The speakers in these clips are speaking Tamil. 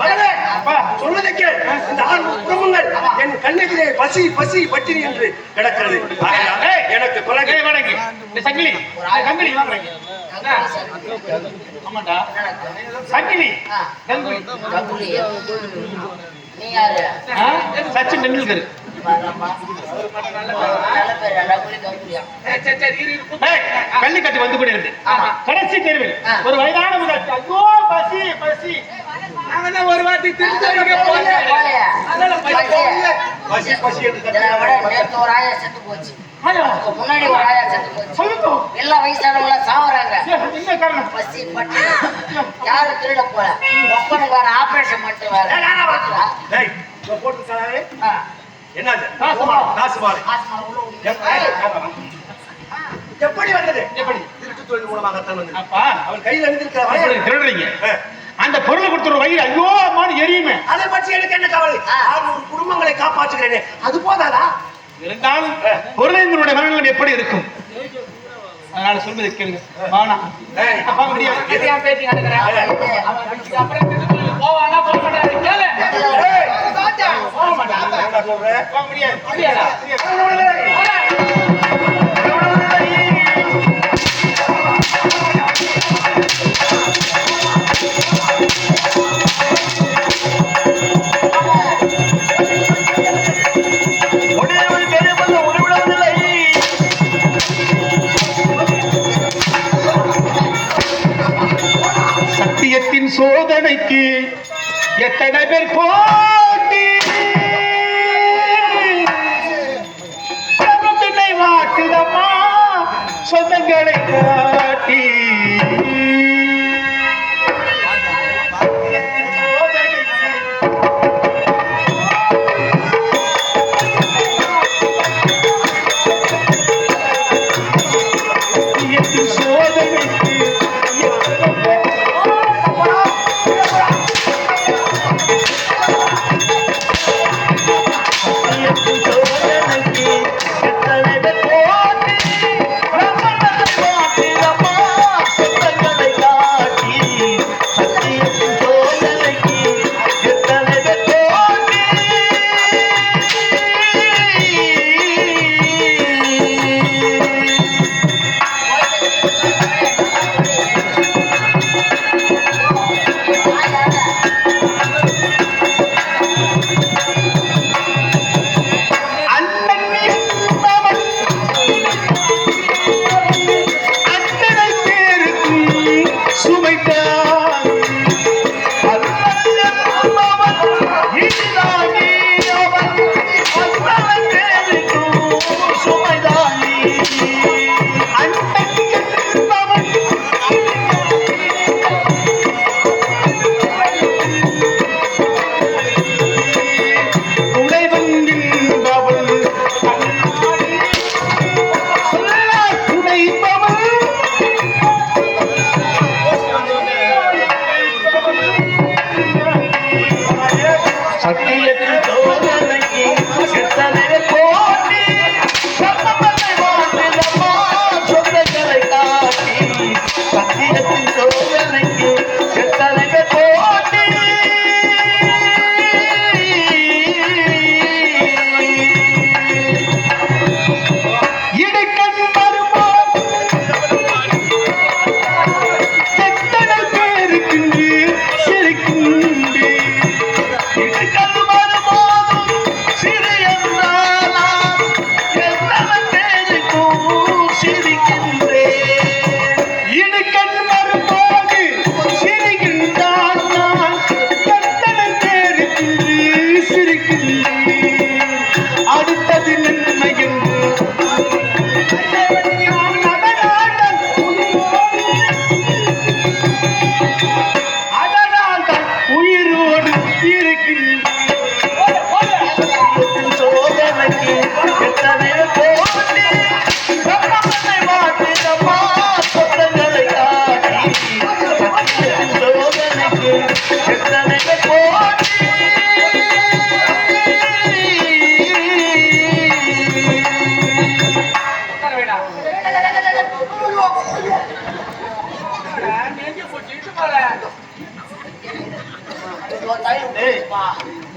மகனே, அப்பா, சொல்வதை கேள். இந்த ஆண் குடும்பங்கள் என் கண்ணெதிரே பசி பசி பட்டினி என்று கிடக்கிறது. எனக்கு வணங்கு. சங்கிலி இந்த சங்கிலி ஆமாண்டா. சங்கிலி? சச்சின் டெண்டுல்கர். கள்ளிக்கட்டு வந்து கொண்டு இருந்து கடைசி தெருவில். ஒரு வயதான முதல். ஐயோ பசி பசி. ஒரு வாட்டி? பசி. பசி. ஒரு ஆயா செத்து போச்சு முன்னாடி ஒரு ஆயா செத்து போச்சு. சொல்லுங்க. எல்லா வயசானவங்கள சாவறாங்க. பசி பட்டு. யாரும் திருட போல. ஒப்பனுக்கு வேற. ஆபரேஷன் பண்ணிட்டு வேற போட்டு. என்னது? காசு விடு. எப்படி வந்தது? எப்படி? திருட்டு தொழில் மூலமாகத்தான் வந்தது. அப்பா அவன் கையில் அணிந்திருக்கிற அப்படி வளையல். திருடுறீங்க. அந்த பொருளை கொடுத்துற வயிறு ஐயோ அம்மான்னு எரியுமே. அதை பற்றி எனக்கு என்ன கவலை. ஆறுநூறு குடும்பங்களை காப்பாற்றுகிறேனே. அது போதாதா? இருந்தாலும் பொருளைங்களுடைய மனநிலை எப்படி இருக்கும்? அதனால சொல்வதை கேளுங்க. வானா அப்பா முடியாது இது அவன் போவானா போக மாட்டாரு? கேளு. சத்தியத்தின் சோதனைக்கு எத்தனை பேர் போட்டி சொந்தங்களை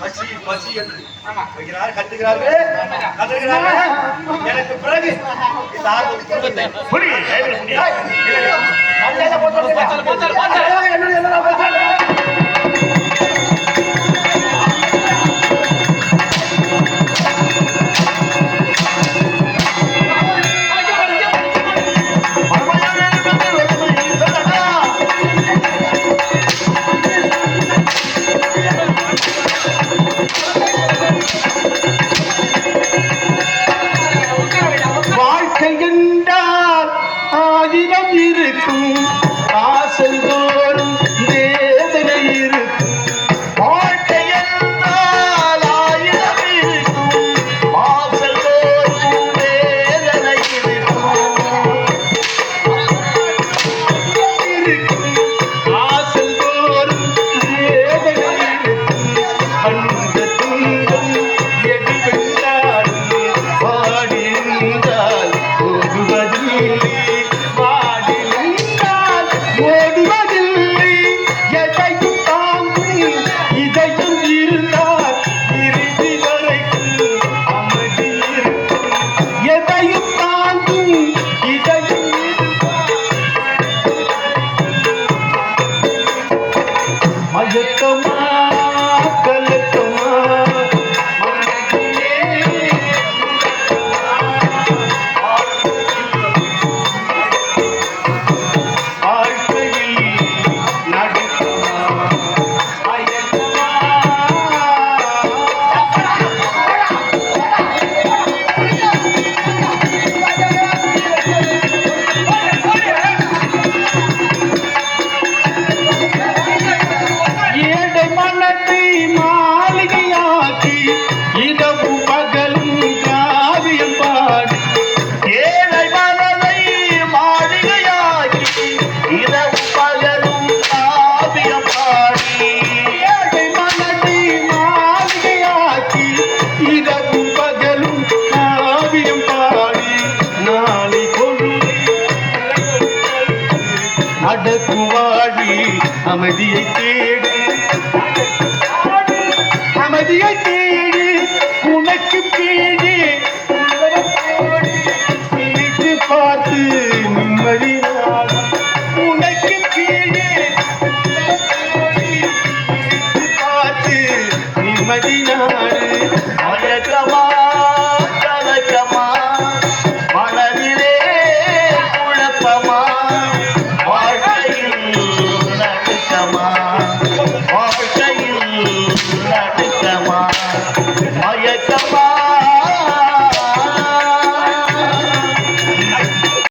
பசி பசி வைக்கிறார் கட்டுகிறார்கள் கட்டுகிறார்கள் எனக்கு பிறகு அடக்கும் வாழி அமைதியை தேடு. அமைதியை தேடு. உனக்கு கேடு பார்த்து நிம்மதி உனக்கு கேடு பார்த்து நிம்மதி நான்